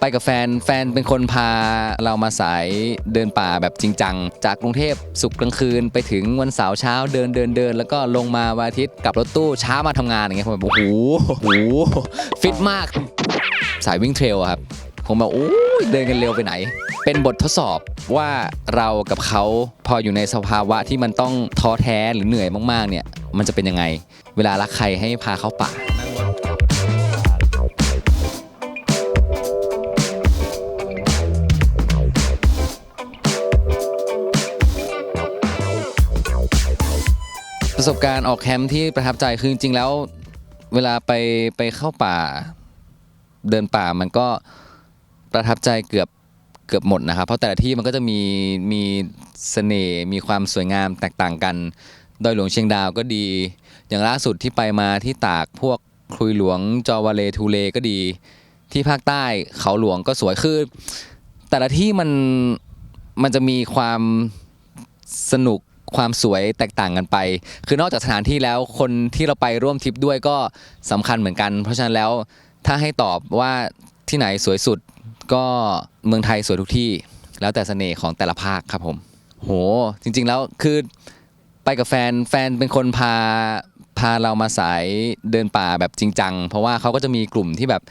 ไปกับแฟนแฟนเป็นคนพาเรามาสายเดินป่าแบบจริงจัง จากกรุงเทพสุกกลางคืนไปถึงวันเสาร์เช้าเดินเดินเดิน แล้วก็ลงมาวันอาทิตย์กลับรถตู้เช้ามาทำงานอย่างเงี้ยผมแบบโอ้โหโอ้โหฟิตมาก สายวิ่งเทรลอะครับ ผมแบบโอ้ยเดินกันเร็วไปไหน เป็นบททดสอบว่าเรากับเขาพออยู่ในสภาวะที่มันต้องท้อแท้หรือเหนื่อยมากๆเนี่ย มันจะเป็นยังไง เวลารักใครให้พาเขาป่า ประสบการณ์ออกแคมป์ที่ประทับใจคือจริงๆแล้ว เวลาไปไปเข้าป่า เดินป่ามันก็ประทับใจเกือบเกือบหมดนะครับ เพราะแต่ละที่มันก็จะมีมีเสน่ห์มีความสวยงามแตกต่างกันดอยหลวงเชียงดาวก็ดี อย่างล่าสุดที่ไปมาที่ตากพวกคลุยหลวงจอวาเลทูเลก็ดี ที่ภาคใต้เขาหลวงก็สวยคือ แต่ละที่มันมันจะมีความสนุก ความสวยแตกต่างกันไป คือนอกจากสถานที่แล้วคนที่เราไปร่วมทริปด้วยก็สำคัญเหมือนกัน เพราะฉะนั้นแล้วถ้าให้ตอบว่าที่ไหนสวยสุดก็เมืองไทยสวยทุกที่ แล้วแต่เสน่ห์ของแต่ละภาคครับผม โห จริง ๆแล้วคือไปกับแฟนแฟนเป็นคนพาพาเรามาสายเดินป่าแบบจริงจังเพราะว่าเขาก็จะมีกลุ่มที่แบบ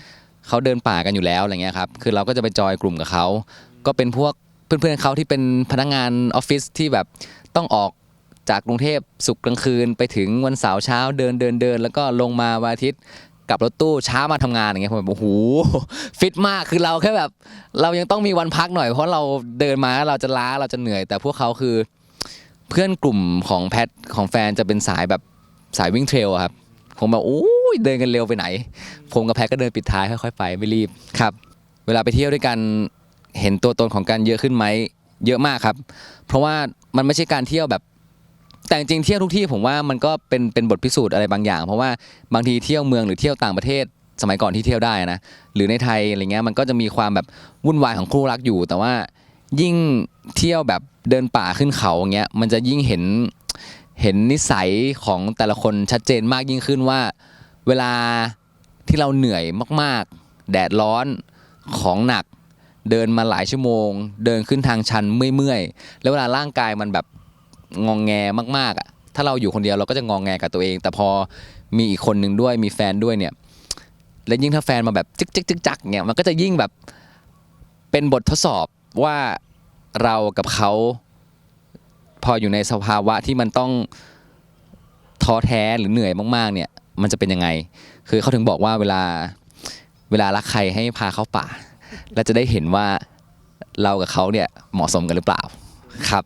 เขาเดินป่ากันอยู่แล้วอะไรเงี้ยครับ คือเราก็จะไปจอยกลุ่มกับเขา ก็เป็นพวก เพื่อนๆเขาที่เป็นพนักงานออฟฟิศที่แบบต้องออกจากกรุงเทพสุกกลางคืนไปถึงวันเสาร์เช้าเดินเดินเดินแล้วก็ลงมาวันอาทิตย์กลับรถตู้เช้ามาทำงานอย่างเงี้ยผมแบบโอ้โหฟิตมากคือเราแค่แบบ เรายังต้องมีวันพักหน่อย เพราะเราเดินมาเราจะล้าเราจะเหนื่อย แต่พวกเขาคือเพื่อนกลุ่มของแพทของแฟนจะเป็นสายแบบสายวิ่งเทรลอะครับผมแบบโอ้ยเดินกันเร็วไปไหน ผมกับแพทก็เดินปิดท้ายค่อยๆไปไม่รีบครับ เวลาไปเที่ยวด้วยกัน เห็นตัวตนของกันเยอะขึ้นไหมเยอะมากครับ เพราะว่ามันไม่ใช่การเที่ยวแบบ แต่จริงเที่ยวทุกที่ผมว่ามันก็เป็นเป็นบทพิสูจน์อะไรบางอย่าง เพราะว่าบางทีเที่ยวเมืองหรือเที่ยวต่างประเทศ สมัยก่อนที่เที่ยวได้นะหรือในไทยอะไรเงี้ยมันก็จะมีความแบบวุ่นวายของคู่รักอยู่ แต่ว่ายิ่งเที่ยวแบบเดินป่าขึ้นเขาอย่างเงี้ยมันจะยิ่งเห็นเห็นนิสัยของแต่ละคนชัดเจนมากยิ่งขึ้นว่า เวลาที่เราเหนื่อยมาก ๆ แดดร้อนของหนัก เดินมาหลายชั่วโมง เดินขึ้นทางชันเมื่อยๆแล้วเวลาร่างกายมันแบบงองแงมากๆอะถ้าเราอยู่คนเดียวเราก็จะงองแงกับตัวเอง แต่พอมีอีกคนหนึ่งด้วยมีแฟนด้วยเนี่ยและยิ่งถ้าแฟนมาแบบจึกจึกจึกจักเนี่ยมันก็จะยิ่งแบบเป็นบททดสอบว่าเรากับเขาพออยู่ในสภาวะที่มันต้องท้อแท้หรือเหนื่อยมากๆ เนี่ย มันจะเป็นยังไง คือเขาถึงบอกว่าเวลาเวลารักใครให้พาเข้าป่า และจะได้เห็นว่าเรากับเขาเนี่ยเหมาะสมกันหรือเปล่าครับ